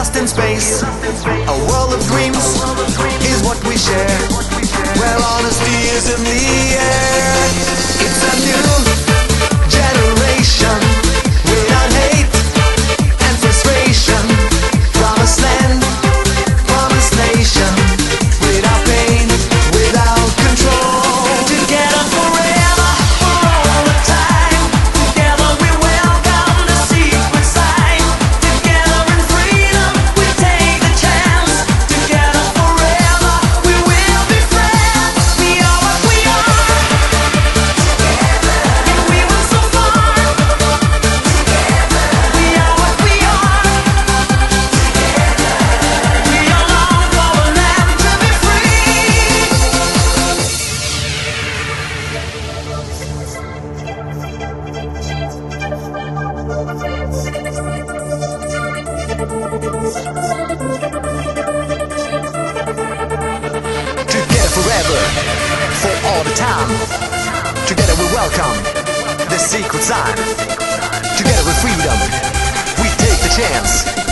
lost in space. A world of dreams is what we share. Where honesty is in the air. Welcome, the secret sign. Together with freedom, we take the chance.